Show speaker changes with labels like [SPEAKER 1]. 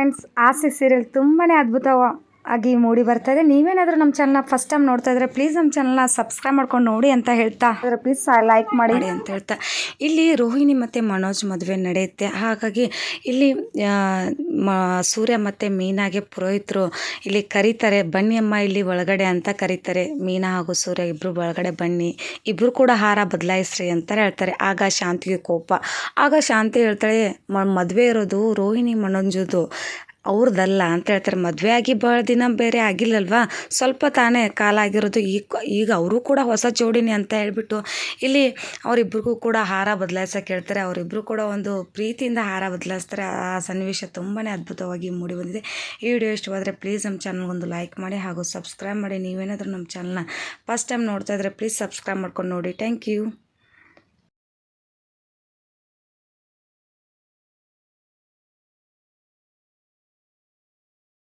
[SPEAKER 1] Friends ಆಸೆ serial ತುಂಬಾ ಅದ್ಭುತವಾಗಿ ಮೂಡಿ ಬರ್ತಾ ಇದೆ ನೀವೇನಾದರೂ ನಮ್ಮ ಚಾನಲ್ನ ಫಸ್ಟ್ ಟೈಮ್ ನೋಡ್ತಾ ಇದ್ರೆ ಪ್ಲೀಸ್ ನಮ್ಮ ಚಾನಲ್ನ ಸಬ್ಸ್ಕ್ರೈಬ್ ಮಾಡ್ಕೊಂಡು ನೋಡಿ ಅಂತ ಹೇಳ್ತಾ. ಅದರ ಪ್ಲೀಸ್ ಲೈಕ್ ಮಾಡಿ.
[SPEAKER 2] ಅಂತ ಹೇಳ್ತಾ. ಇಲ್ಲಿ ರೋಹಿಣಿ ಮತ್ತು ಮನೋಜ್ ಮದುವೆ ನಡೆಯುತ್ತೆ. ಹಾಗಾಗಿ ಇಲ್ಲಿ ಮ, ಸೂರ್ಯ ಮತ್ತು ಮೀನಾಗೆ ಪುರೋಹಿತರು ಇಲ್ಲಿ ಕರೀತಾರೆ, ಬನ್ನಿ ಅಮ್ಮ ಇಲ್ಲಿ ಒಳಗಡೆ ಅಂತ ಕರೀತಾರೆ. ಮೀನಾ ಹಾಗೂ ಸೂರ್ಯ ಇಬ್ಬರು ಒಳಗಡೆ ಬನ್ನಿ. ಇಬ್ಬರು ಕೂಡ ಹಾರ ಬದಲಾಯಿಸ್ರಿ ಅಂತ ಹೇಳ್ತಾರೆ. ಆಗ ಶಾಂತಿಗೆ ಕೋಪ. ಆಗ ಶಾಂತಿ ಹೇಳ್ತಾಳೆ ಮದುವೆ ಇರೋದು ರೋಹಿಣಿ ಮನೋಜದು. ಅವ್ರದ್ದಲ್ಲ ಅಂತ ಹೇಳ್ತಾರೆ. ಮದುವೆ ಆಗಿ ಭಾಳ ದಿನ ಬೇರೆ ಆಗಿಲ್ಲಲ್ವಾ? ಸ್ವಲ್ಪ ತಾನೇ ಕಾಲ ಆಗಿರೋದು. ಈಗ ಈಗ ಅವರು ಕೂಡ ಹೊಸ ಜೋಡಿನೇ ಅಂತ ಹೇಳಿಬಿಟ್ಟು ಇಲ್ಲಿ ಅವರಿಬ್ರಿಗೂ ಕೂಡ ಹಾರ ಬದಲಾಯಿಸೋಕೆ ಹೇಳ್ತಾರೆ. ಅವರಿಬ್ಬರು ಕೂಡ ಒಂದು ಪ್ರೀತಿಯಿಂದ ಹಾರ ಬದಲಾಯಿಸ್ತಾರೆ. ಆ ಸನ್ನಿವೇಶ ತುಂಬಾ ಅದ್ಭುತವಾಗಿ ಮೂಡಿ ಬಂದಿದೆ. ಈ ವಿಡಿಯೋ ಇಷ್ಟವಾದರೆ ಪ್ಲೀಸ್ ನಮ್ಮ ಚಾನಲ್ಗೊಂದು ಲೈಕ್ ಮಾಡಿ ಹಾಗೂ ಸಬ್ಸ್ಕ್ರೈಬ್ ಮಾಡಿ. ನೀವೇನಾದರೂ ನಮ್ಮ ಚಾನಲ್ನ ಫಸ್ಟ್ ಟೈಮ್ ನೋಡ್ತಾ ಇದ್ದರೆ ಪ್ಲೀಸ್ ಸಬ್ಸ್ಕ್ರೈಬ್ ಮಾಡ್ಕೊಂಡು ನೋಡಿ. Thank you.